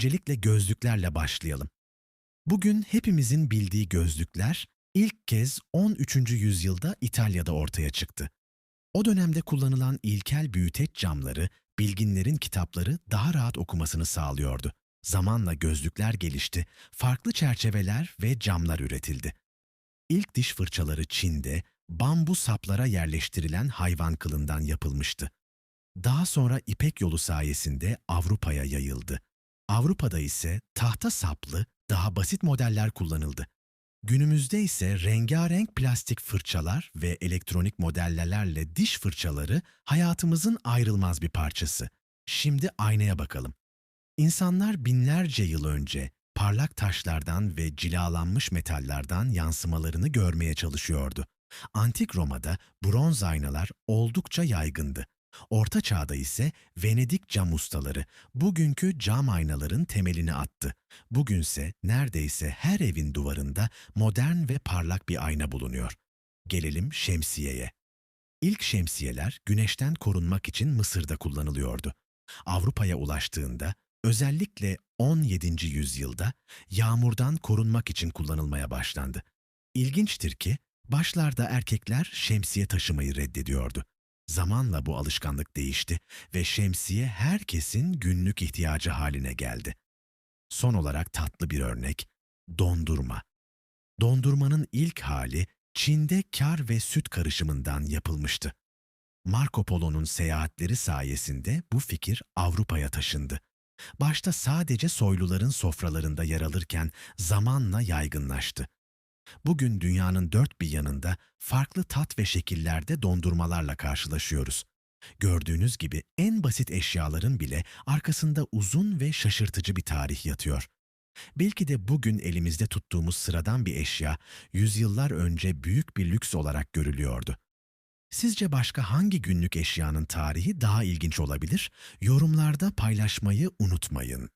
Öncelikle gözlüklerle başlayalım. Bugün hepimizin bildiği gözlükler ilk kez 13. yüzyılda İtalya'da ortaya çıktı. O dönemde kullanılan ilkel büyüteç camları, bilginlerin kitapları daha rahat okumasını sağlıyordu. Zamanla gözlükler gelişti, farklı çerçeveler ve camlar üretildi. İlk diş fırçaları Çin'de bambu saplara yerleştirilen hayvan kılından yapılmıştı. Daha sonra İpek yolu sayesinde Avrupa'ya yayıldı. Avrupa'da ise tahta saplı, daha basit modeller kullanıldı. Günümüzde ise rengarenk plastik fırçalar ve elektronik modellerle diş fırçaları hayatımızın ayrılmaz bir parçası. Şimdi aynaya bakalım. İnsanlar binlerce yıl önce parlak taşlardan ve cilalanmış metallerden yansımalarını görmeye çalışıyordu. Antik Roma'da bronz aynalar oldukça yaygındı. Orta Çağ'da ise Venedik cam ustaları bugünkü cam aynaların temelini attı. Bugünse neredeyse her evin duvarında modern ve parlak bir ayna bulunuyor. Gelelim şemsiyeye. İlk şemsiyeler güneşten korunmak için Mısır'da kullanılıyordu. Avrupa'ya ulaştığında özellikle 17. yüzyılda yağmurdan korunmak için kullanılmaya başlandı. İlginçtir ki başlarda erkekler şemsiye taşımayı reddediyordu. Zamanla bu alışkanlık değişti ve şemsiye herkesin günlük ihtiyacı haline geldi. Son olarak tatlı bir örnek, dondurma. Dondurmanın ilk hali Çin'de kar ve süt karışımından yapılmıştı. Marco Polo'nun seyahatleri sayesinde bu fikir Avrupa'ya taşındı. Başta sadece soyluların sofralarında yer alırken zamanla yaygınlaştı. Bugün dünyanın dört bir yanında farklı tat ve şekillerde dondurmalarla karşılaşıyoruz. Gördüğünüz gibi en basit eşyaların bile arkasında uzun ve şaşırtıcı bir tarih yatıyor. Belki de bugün elimizde tuttuğumuz sıradan bir eşya yüzyıllar önce büyük bir lüks olarak görülüyordu. Sizce başka hangi günlük eşyanın tarihi daha ilginç olabilir? Yorumlarda paylaşmayı unutmayın.